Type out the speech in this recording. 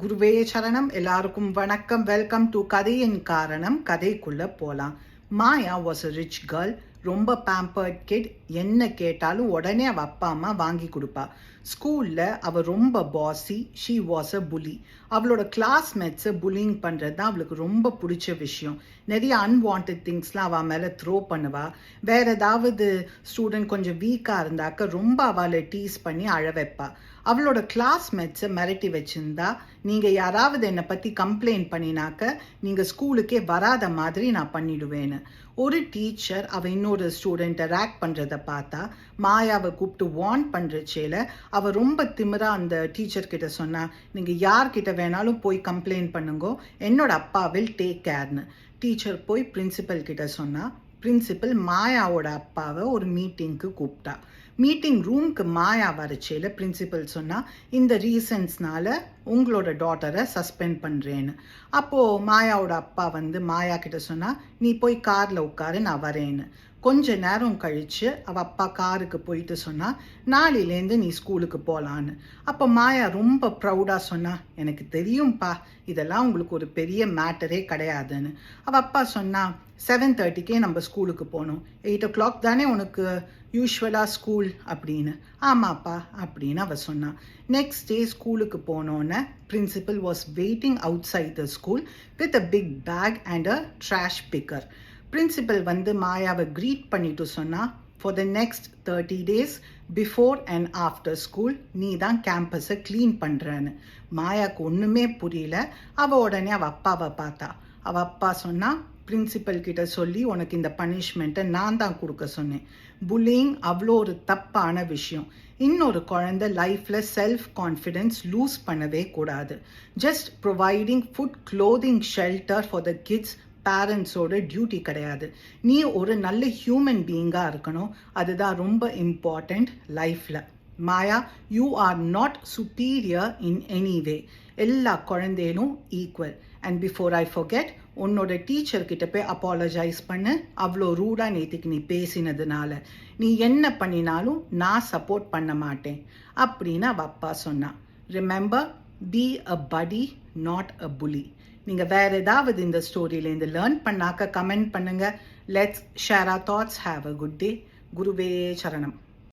குருவே சரணம். எல்லாருக்கும் வணக்கம். வெல்கம் டு கதையின் காரணம். கதைக்குள்ள போலாம். Maya was a rich girl ரொம்ப பேம்பர்ட் கிட் என்ன கேட்டாலும் உடனே அவள் அப்பா அம்மா வாங்கி கொடுப்பா. ஸ்கூல்ல அவ ரொம்ப பாசி ஷீ வாஸ் அ புலி அவளோட கிளாஸ்மேட்ஸை புல்லிங் பண்ணுறது தான் அவளுக்கு ரொம்ப பிடிச்ச விஷயம். நிறைய அன்வான்ட் திங்ஸ்லாம் அவள் மேலே த்ரோ பண்ணுவா. வேற ஏதாவது ஸ்டூடெண்ட் கொஞ்சம் வீக்காக இருந்தாக்க ரொம்ப அவளை டீஸ் பண்ணி அழ வைப்பா. அவளோட கிளாஸ்மேட்ஸை மிரட்டி வச்சிருந்தா நீங்கள் யாராவது என்னை பற்றி கம்ப்ளைண்ட் பண்ணினாக்க நீங்கள் ஸ்கூலுக்கே வராத மாதிரி நான் பண்ணிடுவேன்னு. ஒரு டீச்சர் அவள் இன்னொரு ஸ்டூடெண்ட்டை ரேக் பண்ணுறதை பார்த்தா மாயாவை கூப்பிட்டு வார்ன் பண்ணுறச்சேல அவள் ரொம்ப திமிரா அந்த டீச்சர் கிட்ட சொன்னா நீங்கள் யார்கிட்ட வேணாலும் போய் கம்ப்ளைண்ட் பண்ணுங்கோ என்னோட அப்பா வில் டேக் கேர்னு டீச்சர் போய் பிரின்சிபல் கிட்ட சொன்னா பிரின்சிபல் மாயாவோட அப்பாவை ஒரு மீட்டிங்க்கு கூப்பிட்டா. மீட்டிங் ரூம்க்கு மாயா வரச்சேல பிரின்சிபல் சொன்னால் இந்த ரீசன்ஸ்னால உங்களோட டாட்டரை சஸ்பெண்ட் பண்ணுறேன்னு அப்போது மாயாவோட அப்பா வந்து மாயா கிட்ட சொன்னால் நீ போய் காரில் உட்காரு நான் வரேன்னு. கொஞ்ச நேரம் கழித்து அவள் அப்பா காருக்கு போயிட்டு சொன்னால் நாளையிலேருந்து நீ ஸ்கூலுக்கு போகலான்னு அப்போ மாயா ரொம்ப ப்ரௌடாக சொன்னா எனக்கு தெரியும்ப்பா இதெல்லாம் உங்களுக்கு ஒரு பெரிய மேட்டரே கிடையாதுன்னு. அவள் அப்பா சொன்னா செவன் தேர்ட்டிக்கே நம்ம ஸ்கூலுக்கு போகணும். எயிட் ஓ கிளாக் தானே உனக்கு யூஸ்வலாக ஸ்கூல் அப்படின்னு. ஆமாப்பா அப்படின்னு அவள் சொன்னான் நெக்ஸ்ட் டே ஸ்கூலுக்கு போனோன்னே principal was waiting outside the school with a big bag and a trash picker principal வந்து மாயாவை க்ரீட் பண்ணிட்டு சொன்னா for the next thirty days before and after school நீ தான் கேம்பஸை க்ளீன் பண்ணுறன்னு மாயாவுக்கு ஒன்றுமே புரியல. அவள் உடனே அவள் அப்பாவை பார்த்தா. அவள் அப்பா சொன்னால் பிரின்சிபல் கிட்ட சொல்லி உனக்கு இந்த பனிஷ்மெண்ட்டை நான் தான் கொடுக்க சொன்னேன். புல்லிங் அவ்வளோ ஒரு தப்பான விஷயம். இன்னொரு குழந்தை லைஃப்பில் செல்ஃப் கான்ஃபிடென்ஸ் லூஸ் பண்ணவே கூடாது. Just providing food clothing shelter for the kids பேரண்ட்ஸோட டியூட்டி கிடையாது. நீ ஒரு நல்ல ஹியூமன் பீயிங்காக இருக்கணும். அதுதான் ரொம்ப இம்பார்ட்டண்ட் லைஃப்பில் Maya you are not superior in any way எல்லா குழந்தையிலும் equal and before I forget உன்னோட டீச்சர்கிட்ட போய் அப்பாலஜைஸ் பண்ணு. அவ்வளோ ரூடாக நேற்றுக்கு நீ பேசினதுனால. நீ என்ன பண்ணினாலும் நான் சப்போர்ட் பண்ண மாட்டேன். அப்படின்னு அவள் அப்பா சொன்னான் ரிமெம்பர் பி அ படி நாட் அ புலி நீங்கள் வேறு ஏதாவது இந்த ஸ்டோரியிலேருந்து லேர்ன் பண்ணாக்க கமெண்ட் பண்ணுங்கள் let's share our thoughts have a good day குருவே சரணம்.